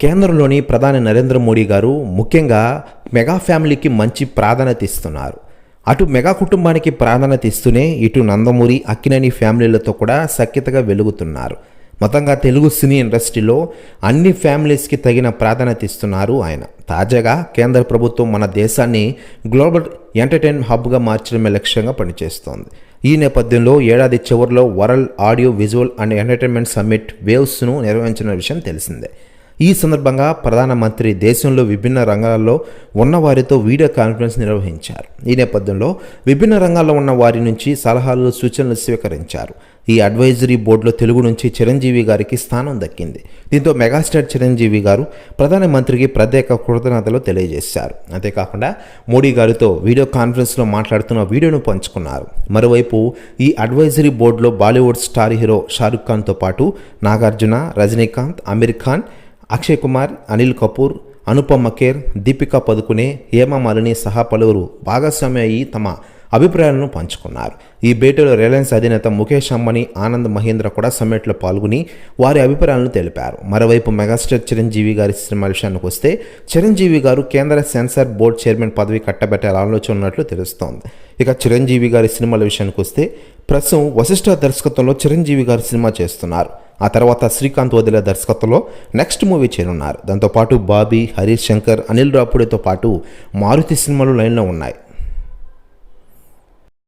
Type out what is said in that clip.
కేంద్రంలోని ప్రధాని నరేంద్ర మోడీ గారు ముఖ్యంగా మెగా ఫ్యామిలీకి మంచి ప్రాధాన్యత ఇస్తున్నారు. అటు మెగా కుటుంబానికి ప్రాధాన్యత ఇస్తూనే ఇటు నందమూరి అక్కినేని ఫ్యామిలీలతో కూడా సఖ్యతగా వెలుగుతున్నారు. మొత్తంగా తెలుగు సినీ ఇండస్ట్రీలో అన్ని ఫ్యామిలీస్కి తగిన ప్రాధాన్యత ఇస్తున్నారు ఆయన. తాజాగా కేంద్ర ప్రభుత్వం మన దేశాన్ని గ్లోబల్ ఎంటర్టైన్ హబ్గా మార్చడమే లక్ష్యంగా పనిచేస్తోంది. ఈ నేపథ్యంలో ఏడాది చివరిలో world audio visual and entertainment summit వేవ్స్ను నిర్వహించిన విషయం తెలిసిందే. ఈ సందర్భంగా ప్రధానమంత్రి దేశంలో విభిన్న రంగాల్లో ఉన్నవారితో వీడియో కాన్ఫరెన్స్ నిర్వహించారు. ఈ నేపథ్యంలో విభిన్న రంగాల్లో ఉన్న వారి నుంచి సలహాలు సూచనలు స్వీకరించారు. ఈ అడ్వైజరీ బోర్డులో తెలుగు నుంచి చిరంజీవి గారికి స్థానం దక్కింది. దీంతో మెగాస్టార్ చిరంజీవి గారు ప్రధానమంత్రికి ప్రత్యేక కృతజ్ఞతలు తెలియజేశారు. అంతేకాకుండా మోడీ గారితో వీడియో కాన్ఫరెన్స్లో మాట్లాడుతున్న వీడియోను పంచుకున్నారు. మరోవైపు ఈ అడ్వైజరీ బోర్డులో బాలీవుడ్ స్టార్ హీరో షారుఖ్ ఖాన్తో పాటు నాగార్జున రజనీకాంత్ అమీర్ ఖాన్ అక్షయ్ కుమార్ అనిల్ కపూర్ అనుపమ్ ఖేర్ దీపికా పదుకునే హేమా మాలిని సహా పలువురు భాగస్వామి అయి తమ అభిప్రాయాలను పంచుకున్నారు. ఈ భేటీలో రిలయన్స్ అధినేత ముఖేష్ అంబానీ ఆనంద్ మహేంద్ర కూడా సమ్మిట్లో పాల్గొని వారి అభిప్రాయాలను తెలిపారు. మరోవైపు మెగాస్టార్ చిరంజీవి గారి సినిమా విషయానికి వస్తే చిరంజీవి గారు కేంద్ర సెన్సార్ బోర్డు చైర్మన్ పదవి కట్టబెట్టే ఆలోచన ఉన్నట్లు తెలుస్తోంది. ఇక చిరంజీవి గారి సినిమాల విషయానికి వస్తే ప్రస్తుతం వశిష్ఠ దర్శకత్వంలో చిరంజీవి గారు సినిమా చేస్తున్నారు. ఆ తర్వాత శ్రీకాంత్ వదిలే దర్శకత్వంలో నెక్స్ట్ మూవీ చేరున్నారు దాంతోపాటు బాబీ హరీష్ శంకర్ అనిల్ రాపుడితో పాటు మారుతి సినిమాలు లైన్లో ఉన్నాయి.